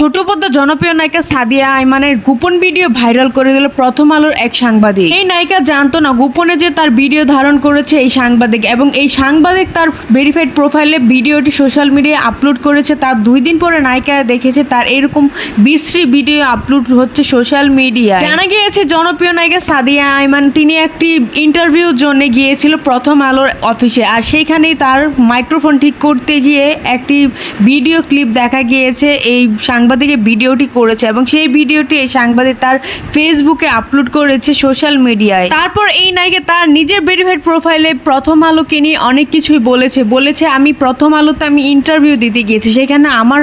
ছোট পদ্মা জনপ্রিয় নায়িকা সাদিয়া আইমানের গোপন ভিডিও ভাইরাল করে দিল প্রথম আলোর এক সাংবাদিক। এই নায়িকা জানতো না গোপনে যে তার ভিডিও ধারণ করেছে এই সাংবাদিক এবং এই সাংবাদিক তার ভেরিফাইড প্রোফাইলে ভিডিওটি সোশ্যাল মিডিয়ায় আপলোড করেছে। তার দুই দিন পরে নায়িকা দেখেছে তার এরকম বিশ্রী ভিডিও আপলোড হচ্ছে সোশ্যাল মিডিয়ায় জানা গিয়েছে জনপ্রিয় নায়িকা সাদিয়া আইমান তিনি একটি ইন্টারভিউর জন্য গিয়েছিল প্রথম আলোর অফিসে আর সেইখানেই তার মাইক্রোফোন ঠিক করতে গিয়ে একটি ভিডিও ক্লিপ দেখা গিয়েছে এই সাংবাদিকের ভিডিওটি করেছে এবং সেই ভিডিওটি এই সাংবাদিক তার ফেসবুকে আপলোড করেছে সোশ্যাল মিডিয়ায় তারপর এই নায়িকা তার নিজের ভেরিফাইড প্রোফাইলে প্রথম আলোকে নিয়ে অনেক কিছুই বলেছে। বলেছে, আমি প্রথম আলোতে আমি ইন্টারভিউ দিতে গিয়েছি, সেখানে আমার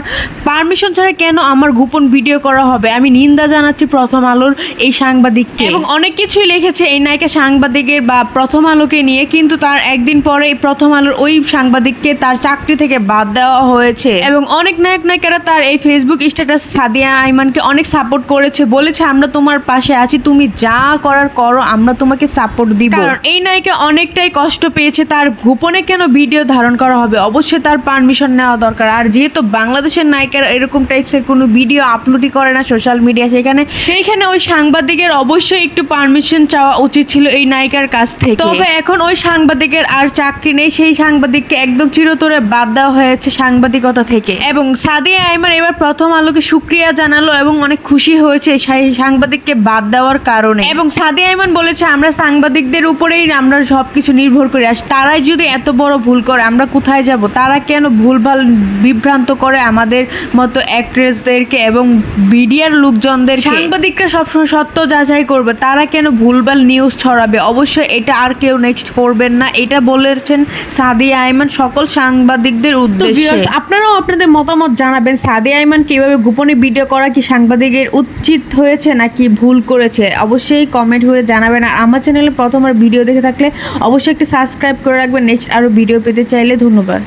পারমিশন ছাড়া কেন আমার গোপন ভিডিও করা হবে? আমি নিন্দা জানাচ্ছি প্রথম আলোর এই সাংবাদিককে। এবং অনেক কিছুই লিখেছে এই নায়িকা সাংবাদিকের বা প্রথম আলোকে নিয়ে, কিন্তু তার একদিন পরে প্রথম আলোর ওই সাংবাদিককে তার চাকরি থেকে বাদ দেওয়া হয়েছে। এবং অনেক নায়ক নায়িকারা তার এই ফেসবুক স্ট্যাটাস সাদিয়া আইমানকে অনেক সাপোর্ট করেছে বলেছে আমরা তোমার পাশে আছি তুমি যা করার করো আমরা তোমাকে সাপোর্ট দিব। কারণ এই নায়িকা অনেকটাই কষ্ট পেয়েছে তার গোপনে কেন ভিডিও ধারণ করা হবে? অবশ্যই তার পারমিশন নেওয়া দরকার। আর যেহেতু বাংলাদেশের নায়িকারা এরকম টাইপসের কোনো ভিডিও আপলোডই করে না সোশ্যাল মিডিয়া সেখানে সেইখানে ওই সাংবাদিকের অবশ্যই একটু পারমিশন চাওয়া উচিত ছিল এই নায়িকার কাছ থেকে। তবে এখন ওই সাংবাদিকের আর চাকরি নেই সেই সাংবাদিককে একদম চিরতরে বাদ দেওয়া হয়েছে সাংবাদিকতা থেকে। এবং সাদিয়া আইমান এবার প্রথম আলোকে সুক্রিয়া জানালো এবং অনেক খুশি হয়েছে সেই সাংবাদিককে বাদ দেওয়ার কারণে। এবং সাদিয়া আইমান বলেছে আমরা সাংবাদিকদের উপরেই আমরা সব কিছু নির্ভর করে। আর তারাই যদি এত বড় ভুল করে আমরা কোথায় যাব? তারা কেন ভুলভাল বিভ্রান্ত করে আমাদের মতো অ্যাক্ট্রেসদেরকে এবং মিডিয়ার লোকজনদের সাংবাদিকরা সবসময় সত্য যাচাই করবে। তারা কেন ভুলভাল নিউজ ছড়াবে? অবশ্যই এটা আর কেউ নেক্সট করবেন না। এটা বলেছেন সাদিয়া আইমান সকল সাংবাদিকদের উদ্দেশ্যে। আপনারাও আপনাদের মতামত জানাবেন। সাদিয়া আইমান কীভাবে গোপনে ভিডিও করা কি সাংবাদিকের উচিত হয়েছে নাকি ভুল করেছে? অবশ্যই কমেন্ট করে জানাবেন। আর আমার চ্যানেলে প্রথমবার ভিডিও দেখে থাকলে অবশ্যই একটি সাবস্ক্রাইব করে রাখবেন। নেক্সট আরও ভিডিও পেতে চাইলে ধন্যবাদ।